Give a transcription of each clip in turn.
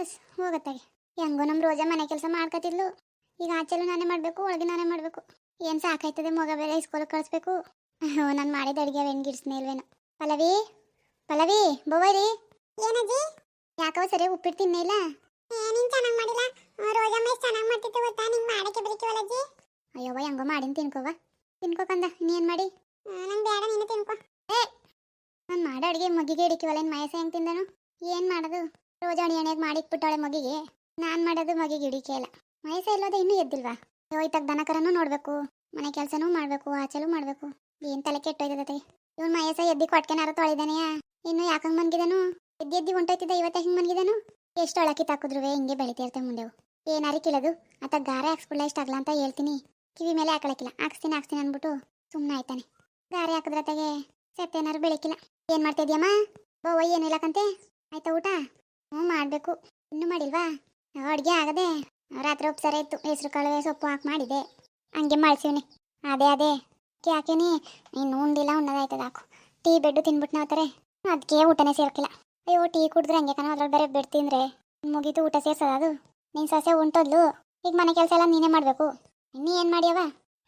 Bus ಹೋಗತ್ತಾಗೆ ಹೆಂಗೋ ನಮ್ಮ ರೋಜಾ ಮನೆ ಕೆಲಸ ಮಾಡ್ಕೊತಿದ್ಲು ಈಗ ಆಚೆಲು ನಾನೇ ಮಾಡಬೇಕು ಒಳಗೆ ನಾನೇ ಮಾಡಬೇಕು. ಏನು ಸಾಕಾಯ್ತದೆ ಮಗ ಬೇರೆ ಇಸ್ಕೊಳಕ್ಕೆ ಕಳಿಸ್ಬೇಕು. ಹ್ಞೂ ನಾನು ಮಾಡಿದ ಅಡುಗೆ ವೆಣ್ಗಿಡ್ಸ್ನೇ ಇಲ್ವೇನೋ. ಪಲವಿ ಪಲ್ಲವಿ ಬವ್ವರಿ ಏನಜ್ಜಿ? ಯಾಕವ ಸರಿ ಉಪ್ಪಿಟ್ಟು ತಿನ್ನೇ ಇಲ್ಲ? ನೀನ್ ಚೆನ್ನಾಗಿ ಮಾಡಿಲ್ಲ? ರೋಜಾ ಮೈ ಚೆನ್ನಾಗಿ ಮಾಡ್ತಿತ್ತು ಗೊತ್ತಾ? ನಿಂಗೆ ಮಾಡಕ್ಕೆ ಬರೀತೀವಲ್ಲಜ್ಜಿ? ಅಯ್ಯವ್ವ ಹೆಂಗೋ ಮಾಡಿನ ತಿನ್ಕೋವ ತಿನ್ಕೋಕಂದ ನೀನು ಮಾಡಿ? ನಂಗೆ ಬೇಡ ನೀನು ತಿನ್ಕೋ. ಏ ನಾನು ಮಾಡೋ ಅಡುಗೆ ಮಗಿಗೆ ಹಿಡಿತೀವಲ್ಲ ಏನು ಮಯಸ ಹೆಂಗೆ ತಿಂದನು? ಏನು ಮಾಡೋದು? ರೋಜಾ ಅಣಿಯಣೆಗೆ ಮಾಡಿಟ್ಬಿಟ್ಟವಳೆ ಮಗಿಗೆ. ನಾನು ಮಾಡೋದು ಮಗಿಗೆ ಹಿಡಿಕೆ ಇಲ್ಲ ವಯಸ್ಸ ಇಲ್ಲೋದೆ ಇನ್ನೂ ಎದ್ದಿಲ್ವಾ? ಹೋಯ್ತಾಗ ಇತ್ತಾಗ ದನ ಕರನೂ ನೋಡಬೇಕು. ಮನೆ ಕೆಲಸನೂ ಮಾಡಬೇಕು ಆಚೆಲೂ ಮಾಡಬೇಕು. ಏನು ತಲೆ ಕೆಟ್ಟೋಯ್ತದೆ ಇವನು ಮಯಸ ಎದ್ದಿ ಕೊಟ್ಕೆನಾರು ತೊಳಿದಾನೆಯಾ ಇನ್ನು ಯಾಕಂಗೆ ಮನ್ಗಿದನು? ಎದ್ದಿ ಎದ್ದಿ ಹೊಂಟೋಯ್ತಿದ್ದ ಇವತ್ತ ಹಿಂಗೆ ಮನ್ಗಿದನು? ಎಷ್ಟು ಒಳಕಿ ತಾಕಿದ್ರುವೆ, ಹಿಂಗೆ ಬೆಳಿತಿರ್ತೆ ಮುಂದೆವು ಏನಾರಿ ಕಿಳದು ಆತ ಗಾರೆ ಹಾಕ್ಸ್ಬಿಡ್ಲ ಇಷ್ಟ ಆಗಲ್ಲ ಅಂತ ಹೇಳ್ತೀನಿ. ಕಿವಿ ಮೇಲೆ ಹಾಕೊಳಕಿಲ್ಲ ಹಾಕ್ಸ್ತೀನಿ ಹಾಕ್ಸ್ತೀನಿ ಅಂದ್ಬಿಟ್ಟು ಸುಮ್ಮನೆ ಆಯ್ತಾನೆ. ಗಾರೆ ಹಾಕಿದ್ರತೆಗೆ ಸತ್ತೇನಾರು ಬೆಳಕಿಲ್ಲ. ಏನು ಮಾಡ್ತಿದ್ಯಮ್ಮ? ಬೋ ಏನು ಇಲ್ಲಕಂತೆ ಆಯ್ತಾ ಊಟ? ಹ್ಞೂ, ಮಾಡಬೇಕು. ಇನ್ನೂ ಮಾಡಿಲ್ವಾ? ಅಡುಗೆ ಆಗದೆ ರಾತ್ರಿ ಉಪ್ಸಾರ ಇತ್ತು. ಹೆಸ್ರು ಕಾಳು ಸೊಪ್ಪು ಹಾಕಿ ಮಾಡಿದೆ. ಹಂಗೆ ಮಾಡ್ಸೀವ್ನಿ. ಅದೇ ಅದೇ. ಅಕ್ಕಿ ಹಾಕೀನಿ ಇನ್ನು ಉಂಡಿಲ್ಲ, ಉಣ್ಣದಾಯ್ತದ ಹಾಕು. ಟೀ ಬೆಡ್ಡು ತಿನ್ಬಿಟ್ಟು ನಾವ್ತಾರೆ ಅದಕ್ಕೆ ಊಟನೇ ಸೇರ್ಕಿಲ್ಲ. ಅಯ್ಯೋ, ಟೀ ಕುಡಿದ್ರೆ ಹಂಗೆ ಕಣ ಅದ್ರಲ್ಲಿ ಬೇರೆ ಬೆಡ್ ತಿಂದ್ರೆ. ಮುಗೀತು ಊಟ ಸೇರ್ಸೋದು ಅದು. ನಿನ್ನ ಸೊಸೆ ಉಂಟೋದ್ಲು. ಈಗ ಮನೆ ಕೆಲಸ ಎಲ್ಲ ನೀನೇ ಮಾಡಬೇಕು. ಇನ್ನೂ ಏನು ಮಾಡ್ಯವ?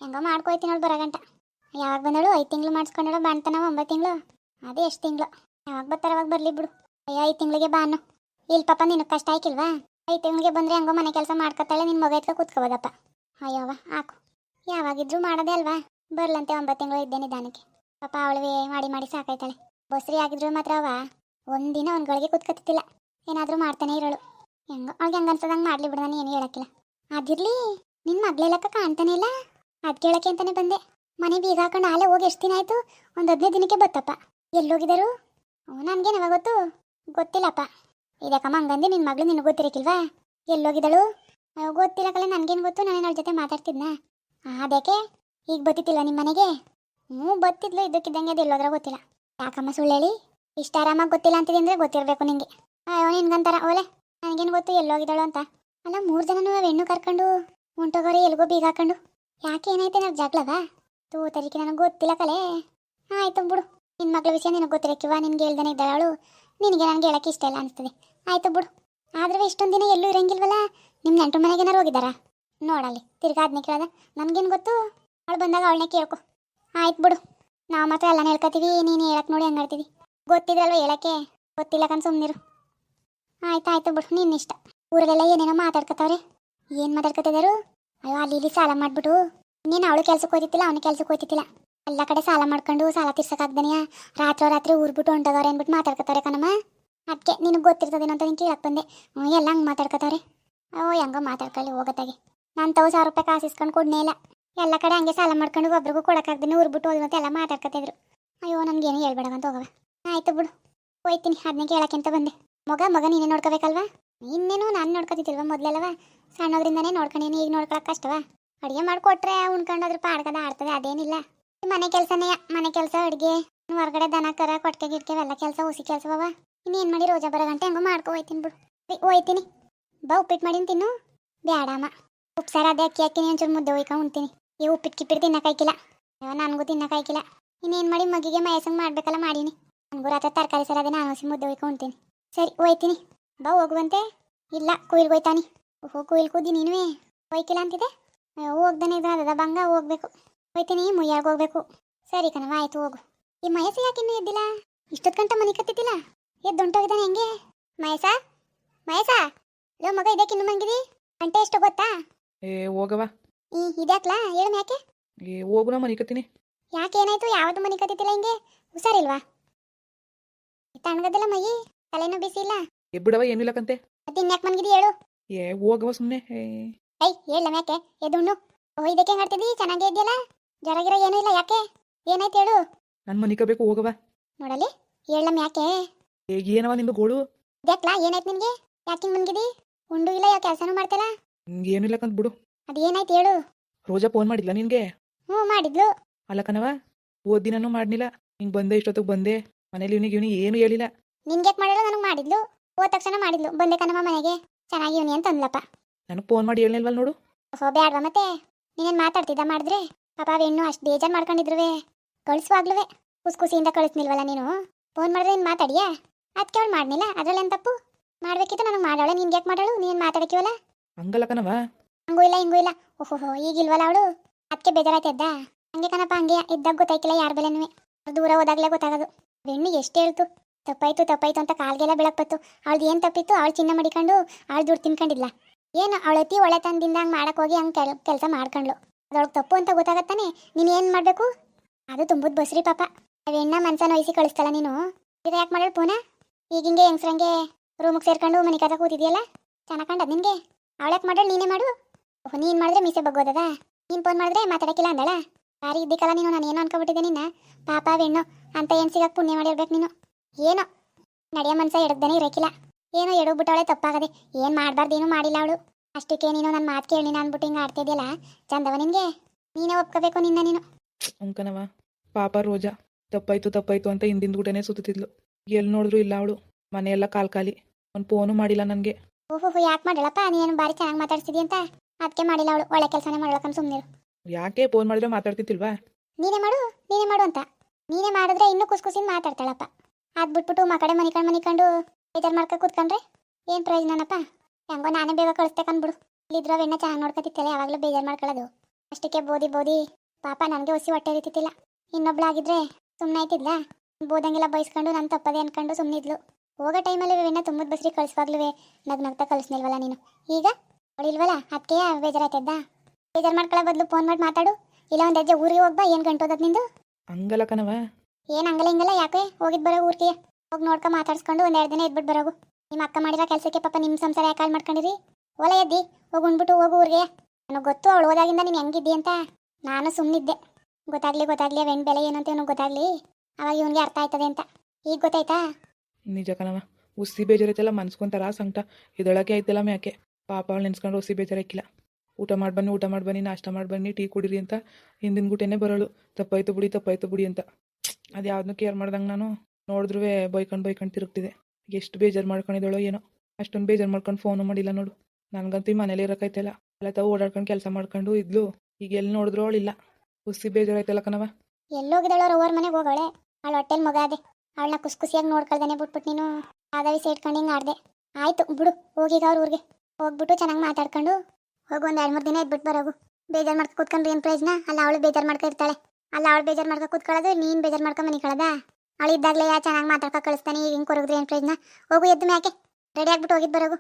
ಹೆಂಗೋ ಮಾಡ್ಕೊಯ್ತೀನಿ ನೋಡಿ ಬರಗಂಟ ಯಾವಾಗ ಬಂದಳು? ಐದು ತಿಂಗಳು ಮಾಡಿಸ್ಕೊಂಡಳು ಬಾಣ್ತಾನವ ಒಂಬತ್ತು ತಿಂಗಳು. ಅದೇ ಎಷ್ಟು ತಿಂಗಳು. ಯಾವಾಗ ಬರ್ತಾರೆ ಅವಾಗ ಬರಲಿ ಬಿಡು. ಅಯ್ಯೋ, ಐದು ತಿಂಗಳಿಗೆ ಬಾನು. ಇಲ್ಲಿ ಪಾಪ ನಿನಗೆ ಕಷ್ಟ ಆಯ್ಕಿಲ್ವಾ? ಐ ಟೈಮ್ಗೆ ಬಂದರೆ ಹಂಗೋ ಮನೆ ಕೆಲಸ ಮಾಡ್ಕೊತಾಳೆ ನಿನ್ನ ಮಗ ಎತ್ಕೊ ಕೂತ್ಕೋಬೋದಪ್ಪ. ಅಯ್ಯವ್ವ, ಹಾಕು. ಯಾವಾಗಿದ್ರು ಮಾಡೋದೇ ಅಲ್ವಾ? ಬರ್ಲಂತೆ ಒಂಬತ್ತು ತಿಂಗಳು ಇದ್ದೇನೆ ದಾನಕ್ಕೆ ಪಾಪ ಅವಳವೇ ಮಾಡಿ ಮಾಡಿ ಸಾಕಾಯ್ತಾಳೆ. ಬಸ್ರಿ ಆಗಿದ್ರು ಮಾತ್ರ ಅವ ಒಂದಿನ ಅವನಗಳಿಗೆ ಗಳಿಗೆ ಕೂತ್ಕೊತಿದ್ದಿಲ್ಲ. ಏನಾದರೂ ಮಾಡ್ತಾನೆ ಇರೋಳು. ಹೆಂಗೋ ಅವ್ಳಿಗೆ ಹೆಂಗೆ ಅನ್ಸೋದಂಗೆ ಮಾಡಲಿ ಬಿಡು ಏನು ಹೇಳಕ್ಕಿಲ್ಲ. ಅದಿರಲಿ ನಿನ್ನ ಮಗ್ಳೆಲ್ಲಕ್ಕ ಕಾಣ್ತಾನೆ ಇಲ್ಲ? ಅದು ಕೇಳಕ್ಕೆ ಅಂತಾನೆ ಬಂದೆ. ಮನೆ ಬೀಗ ಹಾಕೊಂಡು ಆಲೆ ಹೋಗಿ ಎಷ್ಟು ದಿನ ಆಯಿತು? ಒಂದು ಹದಿನೈದು ದಿನಕ್ಕೆ ಬತ್ತಪ್ಪ. ಎಲ್ಲೋಗಿದರು ನನಗೇನವ ಗೊತ್ತು? ಗೊತ್ತಿಲ್ಲಪ್ಪ. ಇದಕ್ಕಮ್ಮ ಹಂಗಂದು ನಿನ್ನ ಮಗಳು ನಿನಗೆ ಗೊತ್ತಿರಕ್ಕಿಲ್ವಾ ಎಲ್ಲೋಗಿದಳು ಅಯ್ಯೋ, ಗೊತ್ತಿಲ್ಲ ಕಲೆ ನನಗೇನು ಗೊತ್ತು? ನಾನು ಅವಳ ಜೊತೆ ಮಾತಾಡ್ತಿದ್ನ? ಅದಕ್ಕೆ ಈಗ ಬತ್ತಿತ್ತಿಲ್ಲ ನಿಮ್ಮ ಮನೆಗೆ? ಹ್ಞೂ ಬತ್ತಿದ್ಲು ಇದಕ್ಕಿದ್ದಂಗೆ ಅದು ಎಲ್ಲೋದ್ರ ಗೊತ್ತಿಲ್ಲ. ಯಾಕಮ್ಮ ಸುಳ್ಳು ಹೇಳಿ ಇಷ್ಟ ಆರಾಮಾಗಿ ಗೊತ್ತಿಲ್ಲ ಅಂತಿದೆ ಅಂದರೆ ಗೊತ್ತಿರಬೇಕು ನಿಂಗೆ. ಅಯ್ಯೋ ನಿನ್ಗಂತಾರ ಓಲೆ ನನಗೇನು ಗೊತ್ತು? ಎಲ್ಲೋಗಿದಳು ಅಂತ. ಅಲ್ಲ ಮೂರು ಜನನೂ ಹೆಣ್ಣು ಕರ್ಕೊಂಡು ಹೊಂಟೋಗೋರಿ ಎಲ್ಗೋ ಬೀಗ ಹಾಕೊಂಡು? ಯಾಕೆ ಏನೈತೆ ನಾವು ಜಗಳವಾ ತೂ ತರಿಕೆ ನನಗೆ ಗೊತ್ತಿಲ್ಲ ಕಲೆ. ಆಯ್ತು ಬಿಡು. ನಿನ್ನ ಮಗಳ ವಿಷಯ ನಿನಗೆ ಗೊತ್ತಿರಕ್ಕಿವ ನಿನ್ಗೆ ಹೇಳ್ದನೇ ಇದ್ದಾಳು ನಿನಗೆ ನನಗೆ ಹೇಳಕ್ಕೆ ಇಷ್ಟ ಇಲ್ಲ ಅನಿಸ್ತದೆ. ಆಯ್ತು ಬಿಡು. ಆದ್ರೂ ಇಷ್ಟೊಂದು ದಿನ ಎಲ್ಲೂ ಇರಂಗಿಲ್ವಲ್ಲ? ನಿಮ್ಮ ನೆಂಟ್ರ ಮನೆಗೆ ಏನಾರು ಹೋಗಿದ್ದಾರಾ? ನೋಡಲ್ಲಿ, ತಿರ್ಗಾ ಕೇಳದ. ನಮ್ಗೇನು ಗೊತ್ತು? ಅವಳು ಬಂದಾಗ ಅವಳನ್ನೇ ಕೇಳ್ಕೊ. ಆಯ್ತು ಬಿಡು. ನಾವು ಮಾತ್ರ ಎಲ್ಲ ಹೇಳ್ಕೊತೀವಿ, ನೀನು ಹೇಳಕ್ಕೆ ನೋಡಿ ಹಂಗಾಡ್ತೀವಿ ಗೊತ್ತಿದ್ರಲ್ವ ಹೇಳಕ್ಕೆ? ಗೊತ್ತಿಲ್ಲ ಕಣ್ ಸುಮ್ಮನಿರು ಆಯ್ತು ಆಯ್ತು ಬಿಡು ನಿನ್ನ ಇಷ್ಟ. ಊರಲ್ಲೆಲ್ಲ ಏನೇನೋ ಮಾತಾಡ್ಕೊತಾವ್ರೆ. ಏನು ಮಾತಾಡ್ಕೊತಿದ್ದಾರು ಅಯ್ಯೋ, ಅಲ್ಲಿ ಇಲ್ಲಿ ಸಾಲ ಮಾಡಿಬಿಟ್ಟು ನೀನು ಅವಳು ಕೆಲ್ಸಕ್ಕೆ ಹೋಗ್ತಿತ್ತಿಲ್ಲ ಅವನ ಕೆಲ್ಸಕ್ಕೆ ಹೋಗ್ತಿತ್ತಿಲ್ಲ ಎಲ್ಲ ಕಡೆ ಸಾಲ ಮಾಡ್ಕೊಂಡು ಸಾಲ ತೀರ್ಸಕ್ಕಾಗ್ದನಿಯ ರಾತ್ರಿ ರಾತ್ರಿ ಊರ್ಬಿಟ್ಟು ಹೊಂಟದವ್ರೆ ಅಂದ್ಬಿಟ್ಟು ಮಾತಾಡ್ಕೊತಾರೆ ಕಣಮ್ಮ. ಅದಕ್ಕೆ ನಿನಗೆ ಗೊತ್ತಿರ್ತದೇನೋ ಅಂತ ನೀನು ಕೇಳಕ್ಕೆ ಬಂದೆ. ಎಲ್ಲ ಹಂಗೆ ಮಾತಾಡ್ಕೊತಾರೆ ಓ ಹೆಂಗೋ ಮಾತಾಡ್ಕೊಳ್ಳಿ, ಹೋಗತ್ತಾಗೆ. ನಾನು ತೌ ಸಾವಿರ ರೂಪಾಯಿ ಕಾಸು ಇಸ್ಕೊಂಡು ಕೊಡ್ನೇ ಇಲ್ಲ. ಎಲ್ಲ ಕಡೆ ಹಂಗೆ ಸಾಲ ಮಾಡ್ಕೊಂಡು ಒಬ್ರಿಗೂ ಕೊಡೋಕ್ಕಾಗ್ದೇ ಉರ್ಬಿಟ್ಟು ಹೋದ್ರು ಅಂತ ಎಲ್ಲ ಮಾತಾಡ್ಕೊತಿದ್ರು ಅಯ್ಯೋ, ನನಗೇನು ಹೇಳ್ಬೇಡ ಅಂತ ಹೋಗವ. ಆಯಿತು ಬಿಡು. ಹೋಯ್ತೀನಿ ಅದನ್ನೇ ಕೇಳಕ್ಕೆ ಅಂತ ಬಂದೆ. ಮಗ ಮಗ ನೀನೇ ನೋಡ್ಕೋಬೇಕಲ್ವಾ? ಇನ್ನೇನು ನಾನು ನೋಡ್ಕೊತಿದ್ದಿಲ್ವ ಮೊದಲೆಲ್ಲವ? ಸಣ್ಣೋದ್ರಿಂದನೇ ನೋಡ್ಕೊಂಡೇನು, ಈಗ ನೋಡ್ಕೊಳಕ್ಕೆ ಕಷ್ಟವ? ಅಡುಗೆ ಮಾಡಿಕೊಟ್ರೆ ಉಣ್ಕೊಂಡು ಅದ್ರ ಪಾಡ್ಕದ ಆಡ್ತದೆ ಅದೇನಿಲ್ಲ. ಮನೆ ಕೆಲಸನೇ, ಮನೆ ಕೆಲಸ ಅಡುಗೆ. ಹೊರಗಡೆ ದನ, ಕರ ಕೊಟ್ಟಿಗೆ ಗಿಟ್ಕೆ ಎಲ್ಲ ಕೆಲಸ ಹುಸಿ ಕೆಲಸವವ? ಇನ್ನೇನು ಮಾಡಿ ರೋಜಾ ಬರೋ ಗಂಟೆ ಹಂಗೋ ಮಾಡ್ಕೊ, ಹೋಯ್ತೀನಿ ಬಿಡು. ಹೋಯ್ತೀನಿ. ಬಾ, ಉಪ್ಪಿಟ್ಟು ಮಾಡೀನಿ ತಿನ್ನು. ಬ್ಯಾಡಮ್ಮ ಉಪ್ಸಾರ ಅದೇ ಅಕ್ಕಿ ಹಾಕಿನಿ, ಒಂಚೂರು ಮುದ್ದೆ ಹೋಯ್ಕೊಂಡು ಉಣ್ತೀನಿ. ಈ ಉಪ್ಪಿಟ್ಟು ಕಿಪ್ಪಿಟ್ಟು ತಿನ್ನಕ್ಕಾಯ್ಕಿಲ್ಲ. ನನಗೂ ತಿನ್ನಕ್ಕಾಯ್ಕಿಲ್ಲ. ಇನ್ನೇನು ಮಾಡಿ ಮಗಿಗೆ ಮಯಸಂಗೆ ಮಾಡ್ಬೇಕಲ್ಲ ಮಾಡೀನಿ. ನನಗೂ ರಾತ್ರಿ ತರಕಾರಿ ಸರ್ ಅದೇ ನಾನು ಹಸಿ ಮುದ್ದೆ ಹೋಯ್ಕೊಂಡು ಉಣ್ತೀನಿ. ಸರಿ, ಹೋಯ್ತೀನಿ. ಬಾ, ಹೋಗುವಂತೆ. ಇಲ್ಲ ಕುಯಿಲ್ಗೆ ಹೋಯ್ತಾನೆ. ಓಹೋ, ಕುಯಿಲ್ ಕೂದಿ ನೀನು ಹೋಯ್ಕಿಲ್ಲ ಅಂತಿದೆ ಅಯ್ಯೋ, ಹೋಗ್ದಾನೆ ಇದು ಬಂಗ, ಹೋಗ್ಬೇಕು. ಹೋಯ್ತೀನಿ, ಮುಯ್ಯಾಗ ಹೋಗ್ಬೇಕು. ಸರಿ ಕಣವ ಆಯ್ತು, ಹೋಗು. ಈ ಮಯಸ ಯಾಕೆ ಇನ್ನೂ ಎದ್ದಿಲ್ಲ? ಇಷ್ಟೊತ್ತು ಗಂಟೆ ಮನೆ ಕತ್ತಿದ್ದಿಲ್ಲ ಎದ್ದು ಹೊಂಟೋಗಿದ್ದಾನೆ ಹೆಂಗೆ? ಮಹೇಶ? ಮಹೇಶ? ಲೋ ಮಗ ಇದಕ್ಕೆ ಇನ್ನು ಮಂಗಿದಿ ಅಂಟೆ ಎಷ್ಟು ಗೊತ್ತಾ? ಏ ಹೋಗವಾ ಈ ಇದ್ಯಾಕ್ಲಾ? ಹೇಳು ಯಾಕೆ? ಏ ಹೋಗುನ ಮನಿಕತ್ತೀನಿ ಯಾಕೆ ಏನಾಯ್ತು? ಯಾವತ್ತು ಮನೆ ಕತ್ತಿಲ್ಲ ಹಿಂಗೆ? ಹುಷಾರಿಲ್ವಾ? ತಣ್ಣಗದಿಲ್ಲ ಮಯಿ ತಲೆನೂ ಬಿಸಿ ಇಲ್ಲ? ಏ ಬಿಡವ ಏನಿಲ್ಲಕಂತೆ ಮತ್ತೆ ಇನ್ಯಾಕೆ ಮನ್ಗಿದಿ ಹೇಳು? ಏ ಹೋಗವ ಸುಮ್ಮನೆ ಐ ಹೇಳ ಯಾಕೆ? ಎದುಣ್ಣು ಓ ಇದಕ್ಕೆ ಹೆಂಗ್ ಆಡ್ತಿದ್ದಿ? ಚೆನ್ನಾಗೇ ಇದೆಯಲ್ಲ? ಜ್ವರ ಗಿರ ಏನೂ ಇಲ್ಲ ಯಾಕೆ? ಏನಾಯ್ತು ಹೇಳು? ನನ್ನ ಮನಿಕಬೇಕು ಹೋಗವ ನೋಡಲಿ ಹೇಳಮ್ ಯಾಕೆ? ಏ ಏನವ ನಿಂದು ಗೋಳು? ಯಾಕ್ಲಾ ಏನಾಯ್ತು ನಿನ್ಗೆ ಯಾಕೆ ಹಿಂಗ್ ಮನ್ಗಿದಿ ಉಂಡು ಇಲ್ಲ ಯಾವ ಕೆಲಸನೂ ಮಾಡ್ತಲ್ಲ? ಏನಿಲ್ಲ ಕಂತ ಬಿಡು ಅದೇನಾಯ್ತು ಹೇಳು. ರೋಜಾ ಫೋನ್ ಮಾಡಿದ್ಲ ನಿನ್ಗೆ? ಹ್ಞೂ ಮಾಡಿದ್ಲು. ಅಲ್ಲಕನವ ಓದ್ ದಿನನೂ ಮಾಡ್ನಿಲ್ಲ ಹಿಂಗ್ ಬಂದೆ ಇಷ್ಟೊತ್ತಿಗೆ ಬಂದೆ. ಮನೇಲಿ ಇವನಿಗೆ ಇವನಿಗೆ ಏನು ಹೇಳಿಲ್ಲ. ಯಾಕೆ ಮಾಡಿಲ್ಲ? ನನಗೆ ಮಾಡಿದ್ಲು. ಹೋದ ತಕ್ಷಣ ಮಾಡಿದ್ಲು. ಬಂದೆ ಕಣಮ್ಮ ಮನೆಗೆ. ಚೆನ್ನಾಗಿ ಇವನಿ ಅಂತ ಅಂದ್ಲಪ್ಪ. ನನಗೆ ಫೋನ್ ಮಾಡಿ ಹೇಳಿಲ್ವಲ್ಲ ನೋಡು. ಹೋ ಬ್ಯಾಡ್ವಾ ಮತ್ತೆ? ನೀನೇನು ಮಾತಾಡ್ತಿದ್ದ ಮಾಡಿದ್ರೆ? ಪಾಪ ಅವೇನು ಅಷ್ಟು ಬೇಜಾರು ಮಾಡ್ಕೊಂಡಿದ್ರುವೆ. ಕಳಿಸುವಾಗ್ಲುವೆ. ಕುಸ್ ಖುಷಿಯಿಂದ ಕಳಿಸ್ನಿಲ್ವಲ್ಲ ನೀನು? ಫೋನ್ ಮಾಡಿದ್ರೆ ನೀನು ಮಾತಾಡಿಯಾ? ಅದಕ್ಕೆ ಅವಳು ಮಾಡ್ನಿಲ್ಲ? ಅದ್ರಲ್ಲಿ ತಪ್ಪು? ಮಾಡ್ಬೇಕಿತ್ತು ನನಗೆ ಮಾಡೋಳೆ ನಿನ್ಗೆ ಯಾಕೆ ಮಾಡೋಳು ನೀನು ಮಾತಾಡಕ್ಕಿವಲ್ಲ? ಹಂಗಲ್ಲ ಕಣವ ಹಂಗೂ ಇಲ್ಲ ಹಿಂಗೂ ಇಲ್ಲ. ಓಹೋಹೋ ಈಗಿಲ್ವಲ್ಲ ಅವಳು? ಅದಕ್ಕೆ ಬೇಜಾರಾಯ್ತದ್ದ ಹಂಗೆ ಕಣಪ್ಪ ಹಂಗೆ ಇದ್ದಾಗ ಗೊತ್ತಾಯ್ಕಿಲ್ಲ ಯಾರ ಬೆಲೆನೂ. ದೂರ ಹೋದಾಗಲೇ ಗೊತ್ತಾಗೋದು. ಬೆಣ್ಣು ಎಷ್ಟು ಹೇಳ್ತು? ತಪ್ಪಾಯ್ತು ತಪ್ಪಾಯ್ತು ಅಂತ ಕಾಲ್ಗೆಲ್ಲ ಬೆಳಕ್ ಬತ್ತು ಅವಳ್ದು ಏನು ತಪ್ಪಿತ್ತು? ಅವಳು ಚಿನ್ನ ಮಡಿಕೊಂಡು ಅವಳು ದುಡ್ಡು ತಿನ್ಕೊಂಡಿಲ್ಲ ಏನು ಅವಳತಿ ಒಳೆತನದಿಂದ ಹಂಗೆ ಮಾಡಕ್ಕೆ ಹೋಗಿ ಹಂಗೆ ಕೆಲ್ ಕೆಲಸ ಮಾಡ್ಕೊಂಡ್ಳು. ಅದೊಳಗೆ ತಪ್ಪು ಅಂತ ಗೊತ್ತಾಗತ್ತಾನೆ? ನೀನು ಏನು ಮಾಡಬೇಕು? ಅದು ತುಂಬುದು ಬಸ್ರಿ ಪಾಪ. ಅವೆಣ್ಣ ಮನ್ಸನ ವಹಿಸಿ ಕಳಿಸ್ತಲ್ಲ ನೀನು. ಇದು ಯಾಕೆ ಮಾಡಲ್ ಪೂನ? ಈಗ ಹಿಂಗೆ ಹೆಂಗ್ಸ್ರಂಗೆ ರೂಮಿಗೆ ಸೇರ್ಕೊಂಡು ಮನೆ ಕದ ಕೂತಿದ್ಯಲ್ಲ? ಚೆನ್ನಾಗಿ ಕಂಡದ್ ನಿನ್ಗೆ? ಅವಳಕ್ಕೆ ಮಾಡಲ್ ನೀನೇ ಮಾಡು. ಓಹ್, ನೀನು ಮಾಡಿದ್ರೆ ಮೀಸೆ ಬಗ್ಗೋದದ? ನೀನು ಫೋನ್ ಮಾಡಿದ್ರೆ ಮಾತಾಡಕ್ಕಿಲ್ಲ ಅಂದಳ? ಬಾರಿ ಇದ್ದಿಕ್ಕಲ್ಲ ನೀನು, ನಾನು ಏನೋ ಅನ್ಕೊಬಿಟ್ಟಿದ್ದೆ ನಿನ್ನ. ಪಾಪ ಬೆಣ್ಣು ಅಂತ ಏನು ಸಿಗಕ್ಕೆ ಪುಣ್ಯ ಮಾಡಿರ್ಬೇಕು ನೀನು. ಏನೋ? ನಡೆಯ ಮನ್ಸ ಎಡಗ್ದೇನೆ ಇರಕ್ಕಿಲ್ಲ ಏನೋ ಎಡಗ್ಬಿಟ್ಟವಳೆ ತಪ್ಪಾಗದೆ. ಏನು ಮಾಡಬಾರ್ದೇನು ಮಾಡಿಲ್ಲ ಅವಳು. ಅಷ್ಟಕ್ಕೆ ನೀನು ನನ್ನ ಮಾತು ಕೇಳಿ ಅಂದ್ಬಿಟ್ಟು ಹಿಂಗೆ ಆಡ್ತಿದ್ಯಲ್ಲ ಚಂದವ ನಿನಗೆ? ನೀನೇ ಒಪ್ಕೋಬೇಕು ನಿನ್ನ ನೀನು. ಪಾಪ ರೋಜಾ. ತಪ್ಪಾಯ್ತು ತಪ್ಪಾಯ್ತು ಅಂತ ಹಿಂದಿನ ಊಟನೇ ಸುತ್ತಿದ್ಲು. ಎಲ್ಲಿ ನೋಡಿದ್ರು ಇಲ್ಲ ಅವಳು. ಮನೆಯೆಲ್ಲ ಕಾಲ್ ಖಾಲಿ. ಒಂದು ಫೋನು ಮಾಡಿಲ್ಲ ನನಗೆ. ಓಹೋ ಯಾಕೆ ಮಾಡಲಪ್ಪ ನೀನು ಬಾರಿ ಚೆನ್ನಾಗಿ ಮಾತಾಡ್ಸಿದಿ ಅಂತ? ಅದಕ್ಕೆ ಮಾಡಿಲ್ಲ ಅವಳು. ಒಳ್ಳೆ ಕೆಲಸನೇ ಮಾಡ್ಬೇಕಂತ ಸುಮ್ಮನಿರು ಯಾಕೆ ಫೋನ್ ಮಾಡಿದ್ರೆ ಮಾತಾಡ್ತಿತ್ತಿಲ್ವಾ ನೀನೇ ಮಾಡು ನೀನೇ ಮಾಡು ಅಂತ. ನೀನೇ ಮಾಡಿದ್ರೆ ಇನ್ನೂ ಕುಸ್ ಕುಸಿನ್ ಮಾತಾಡ್ತಾಳಪ್ಪ. ಅದ್ ಬಿಟ್ಬಿಟ್ಟು ಮಕಡೆ ಮನಿಕಂಡು ಮನಿಕಂಡು ಬೇಜಾರು ಮಾಡ್ಕೊ ಕೂತ್ಕೊಂಡ್ರೆ ಏನು ಪ್ರಯೋಜನನಪ್ಪ? ಹೆಂಗೋ ನಾನೇ ಬೇಗ ಕಳಿಸ್ತೇಕಂದ್ಬಿಡು ಇಲ್ಲಿದ್ರ ಎಣ್ಣೆ ಚೆನ್ನಾಗಿ ನೋಡ್ಕೊತಿತ್ತಲ್ಲ ಯಾವಾಗಲೂ ಬೇಜಾರು ಮಾಡ್ಕೊಳ್ಳೋದು ಅಷ್ಟಕ್ಕೆ ಬೋದಿ ಬೋದಿ ಪಾಪ ನನಗೆ ಹೊಸಿ ಹೊಟ್ಟೆ ಇರ್ತಿತ್ತಿಲ್ಲ ಇನ್ನೊಬ್ಳಾಗಿದ್ರೆ ಸುಮ್ಮನೆ ಆಯ್ತಿದ್ಲ ಬೋದಂಗೆಲ್ಲ ಬಯಸ್ಕೊಂಡು ನಾನು ತಪ್ಪದೆ ಅನ್ಕೊಂಡು ಸುಮ್ಮನಿದ್ಲು ಹೋಗೋ ಟೈಮಲ್ಲಿ ವಿವಿನ ತುಂಬದ ಬಸ್ರಿ ಕಳಿಸ್ವಾಗ್ಲೂ ನಗ್ ನಗ್ತಾ ಕಳಿಸ್ನಿಲ್ವಲ್ಲ ನೀನು. ಈಗ? ಅವಳಿಲ್ವಲ್ಲ ಅದಕ್ಕೆ ಬೇಜಾರಾಯ್ತದ್ದ ಬೇಜಾರು ಮಾಡ್ಕೊಳ್ಳೋ ಬದಲು ಫೋನ್ ಮಾಡಿ ಮಾತಾಡು. ಇಲ್ಲ ಒಂದು ಹೆಜ್ಜೆ ಊರಿಗೆ ಹೋಗ್ಬಾ ಏನು ಗಂಟೋದದ್ ನಿಂದು? ಹಂಗಲ್ಲ ಕಣವ ಏನು ಹಂಗಲ್ಲ ಹಿಂಗಲ್ಲ ಯಾಕೆ? ಹೋಗಿದ್ ಬರೋ ಊರಿಗೆ. ಹೋಗಿ ನೋಡ್ಕೊ ಮಾತಾಡ್ಸ್ಕೊಂಡು ಒಂದೆರಡು ಎರಡು ದಿನ ಇದ್ಬಿಟ್ಟು ಬರೋಗು. ನಿಮ್ಮ ಅಕ್ಕ ಮಾಡಿರೋ ಕೆಲಸಕ್ಕೆ ಪಾಪ ನಿಮ್ಮ ಸಂಸಾರ ಯಾಕೆ ಹಾಳು ಮಾಡ್ಕೊಂಡಿರಿ? ಒಲೆ ಎದ್ದಿ ಹೋಗಿ ಉಂಡ್ಬಿಟ್ಟು ಹೋಗು ಊರಿಗೆ. ನನಗೆ ಗೊತ್ತು ಅವಳು ಹೋದಾಗಿಂದ ನೀನು ಹೆಂಗಿದ್ದಿ ಅಂತ. ನಾನು ಸುಮ್ಮನಿದ್ದೆ ಗೊತ್ತಾಗ್ಲಿ ಗೊತ್ತಾಗ್ಲಿ ಅವೆಣ್ ಬೆಲೆ ಏನು ಅಂತ ಗೊತ್ತಾಗ್ಲಿ. ಅವಾಗ ಇವನಿಗೆ ಅರ್ಥ ಆಯ್ತದೆ ಅಂತ. ಈಗ ಗೊತ್ತಾಯ್ತಾ? ನಿಜ ಕಣವ ಉಸಿ ಬೇಜಾರೈತಲ್ಲ ಮನ್ಸ್ಕೊಂತಾರ ಸಂಕಟ. ಇದೊಳಗೆ ಐತಲ್ಲ ಮ್ಯಾಕೆ. ಪಾಪ ಅವಳು ನೆನ್ಸ್ಕೊಂಡು ಉಸಿ ಬೇಜಾರಾಕಿಲ್ಲ ಊಟ ಮಾಡಿ ಬನ್ನಿ ಊಟ ಮಾಡಿ ಬನ್ನಿ ನಾಷ್ಟ ಮಾಡಿ ಬನ್ನಿ ಟೀ ಕುಡಿರಿ ಅಂತ ಹಿಂದಿನ ಗುಟೆನೇ ಬರೋಳು. ತಪ್ಪಾಯ್ತು ಬಿಡಿ ತಪ್ಪಾಯ್ತು ಬಿಡಿ ಅಂತ. ಅದು ಯಾವ್ದನ್ನೂ ಕೇರ್ ಮಾಡ್ದಂಗೆ ನಾನು ನೋಡಿದ್ರೂ ಬೈಕೊಂಡು ಬೈಕೊಂಡು ತಿರುಗ್ತಿದೆ. ಎಷ್ಟು ಬೇಜಾರು ಮಾಡ್ಕೊಂಡಿದ್ದಾಳೋ ಏನೋ. ಅಷ್ಟೊಂದು ಬೇಜಾರು ಮಾಡ್ಕೊಂಡು ಫೋನು ಮಾಡಿಲ್ಲ ನೋಡು. ನನಗಂತೂ ಈ ಮನೇಲಿ ಇರೋಕೈತಲ್ಲ. ಅಲ್ಲ ತಾವು ಓಡಾಡ್ಕೊಂಡು ಕೆಲಸ ಮಾಡ್ಕೊಂಡು ಇದ್ಲು. ಈಗ ಎಲ್ಲಿ ನೋಡಿದ್ರು ಅವಳಿಲ್ಲ. ಉಸಿ ಬೇಜಾರಾಯ್ತಲ್ಲ ಕಣವ ಎಲ್ಲೋಗಿದ್ದಾಳೋ ಅವ್ರ ಮನೆಗೆ ಹೋಗೋಳೆ ಅವಳು ಹೊಟ್ಟೆಲ್ ಮಗ ಅದೆ ಅವಳನ್ನ ಖುಷಿ ಖುಷಿಯಾಗಿ ನೋಡ್ಕೊಳ್ದೇನೆ ಬಿಟ್ಬಿಟ್ಟು ನೀನು. ಆದಾವಿ ಸೇಟ್ಕೊಂಡು ಹಿಂಗೆ ಆಡ್ದೆ. ಆಯ್ತು ಬಿಡು. ಹೋಗಿಗ ಅವ್ರ ಊರಿಗೆ. ಹೋಗ್ಬಿಟ್ಟು ಚೆನ್ನಾಗಿ ಮಾತಾಡ್ಕೊಂಡು ಹೋಗಿ ಒಂದು ಎರಡು ಮೂರು ದಿನ ಇದ್ಬಿಟ್ಟು ಬರೋಗು. ಬೇಜಾರು ಮಾಡ್ಕೊ ಕೂತ್ಕೊಂಡ್ರೆ ಏನು ಪ್ರಯೋಜನ? ಅಲ್ಲ ಅವಳು ಬೇಜಾರು ಮಾಡ್ಕೊ ಇರ್ತಾಳೆ. ಅಲ್ಲ ಅವಳು ಬೇಜಾರು ಮಾಡ್ಕೊ ಕೂತ್ಕೊಳ್ಳೋದು ನೀನು ಬೇಜಾರು ಮಾಡ್ಕೊ ಮನೆ ಕಳದ? ಅವಳು ಇದ್ದಾಗಲೇ ಯಾ ಚೆನ್ನಾಗಿ ಮಾತಾಡ್ಕೊ ಕಳಿಸ್ತಾನೆ ಈಗ ಹಿಂಗೆ ಕೊರಗಿದ್ರೆ ಏನು ಪ್ರಯೋಜನ? ಹೋಗು ಎದ್ದು ಮ್ಯಾಕೆ. ರೆಡಿ ಆಗ್ಬಿಟ್ಟು ಹೋಗಿದ್ದು ಬರೋಗು.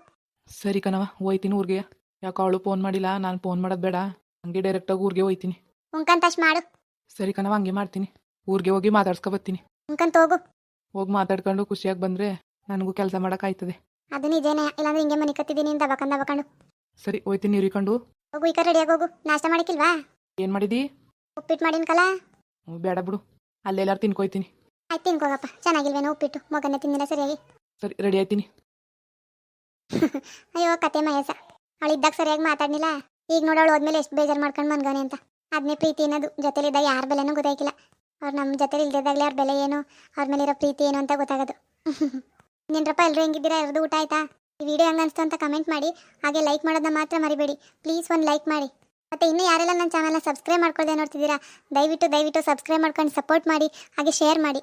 ಸರಿ ಕಣವ ಹೋಯ್ತೀನಿ ಊರಿಗೆ. ಯಾಕೆ ಅವಳು ಫೋನ್ ಮಾಡಿಲ್ಲ ನಾನು ಫೋನ್ ಮಾಡೋದು ಬೇಡ. ಹಂಗೆ ಡೈರೆಕ್ಟಾಗಿ ಊರಿಗೆ ಹೋಯ್ತೀನಿ. ಉಂಕಂತಷ್ಟು ಮಾಡು. ಸರಿ ಕಣವ ಹಂಗೆ ಮಾಡ್ತೀನಿ. ಊರಿಗೆ ಹೋಗಿ ಮಾತಾಡ್ಸ್ಕೊ ಬರ್ತೀನಿ ಉಂಕಂತ ಹೋಗು ಹೋಗಿ ಮಾತಾಡ್ಕೊಂಡು ಖುಷಿಯಾಗಿ ಬಂದ್ರೆ ನನಗೂ ಕೆಲಸ ಮಾಡೋಕ್ಕಾಯ್ತದೆ. ಅದು ನಿಜೇನೆ ಇಲ್ಲಾಂದ್ರೆ ಹಿಂಗೆ ಮನೆ ಕತ್ತಿದ್ದೀನಿ ಅಂತ ಬಕಂದ ಸರಿ ಹೋಯ್ತೀನಿ ಇರಿಕೊಂಡು ಹೋಗು ಈಗ ರೆಡಿಯಾಗಿ ಹೋಗು. ನಾಷ್ಟ ಮಾಡಿಕಿಲ್ವಾ ಏನು ಮಾಡಿದಿ? ಉಪ್ಪಿಟ್ಟು ಮಾಡಿನ ಹ್ಞೂ, ಬೇಡ ಬಿಡು. ಅಲ್ಲೆಲ್ಲಾರು ತಿನ್ಕೊಯ್ತೀನಿ. ಆಯ್ತು ತಿನ್ಕೋಗಪ್ಪ. ಚೆನ್ನಾಗಿಲ್ವೇನೋ ಉಪ್ಪಿಟ್ಟು. ಮಗನ ತಿಂದಿನ ಸರಿಯಾಗಿ. ಸರಿ ರೆಡಿ ಆಯ್ತೀನಿ. ಅಯ್ಯೋ ಕತೆ ಮಹೇಶ. ಅವಳು ಇದ್ದಾಗ ಸರಿಯಾಗಿ ಮಾತಾಡ್ನಿಲ್ಲ ಈಗ ನೋಡೋಳು ಹೋದ್ಮೇಲೆ ಎಷ್ಟು ಬೇಜಾರು ಮಾಡ್ಕೊಂಡು ಮನ್ಗಾನೆ ಅಂತ. ಅದನ್ನೇ ಪ್ರೀತಿ ಅನ್ನೋದು. ಜೊತೆಲಿದ್ದಾಗ ಯಾರ ಬೆಲೆನೂ ಗೊತ್ತಾಯ್ಕಿಲ್ಲ. ಅವ್ರು ನಮ್ಮ ಜೊತೆ ಇಲ್ದಿದ್ದಾಗಲೇ ಅವ್ರ ಬೆಲೆ ಏನು, ಅವ್ರ ಮೇಲಿರೋ ಪ್ರೀತಿ ಏನು ಅಂತ ಗೊತ್ತಾಗೋದು. ನಿನ್ರಪ್ಪ ಎಲ್ಲರೂ ಹೆಂಗಿದ್ದೀರಾ? ಎರಡು ಊಟ ಆಯ್ತಾ? ಈ ವಿಡಿಯೋ ಹೆಂಗೆ ಅನಿಸ್ತು ಅಂತ ಕಮೆಂಟ್ ಮಾಡಿ, ಹಾಗೆ ಲೈಕ್ ಮಾಡೋದನ್ನ ಮಾತ್ರ ಮರಿಬೇಡಿ. ಪ್ಲೀಸ್ ಒಂದು ಲೈಕ್ ಮಾಡಿ. ಮತ್ತು ಇನ್ನೂ ಯಾರೆಲ್ಲ ನನ್ನ ಚಾನಲ್ನ ಸಬ್ಸ್ಕ್ರೈಬ್ ಮಾಡ್ಕೊಳ್ಳದೆ ನೋಡ್ತಿದ್ದೀರಾ, ದಯವಿಟ್ಟು ದಯವಿಟ್ಟು ಸಬ್ಸ್ಕ್ರೈಬ್ ಮಾಡ್ಕೊಂಡು ಸಪೋರ್ಟ್ ಮಾಡಿ, ಹಾಗೆ ಶೇರ್ ಮಾಡಿ.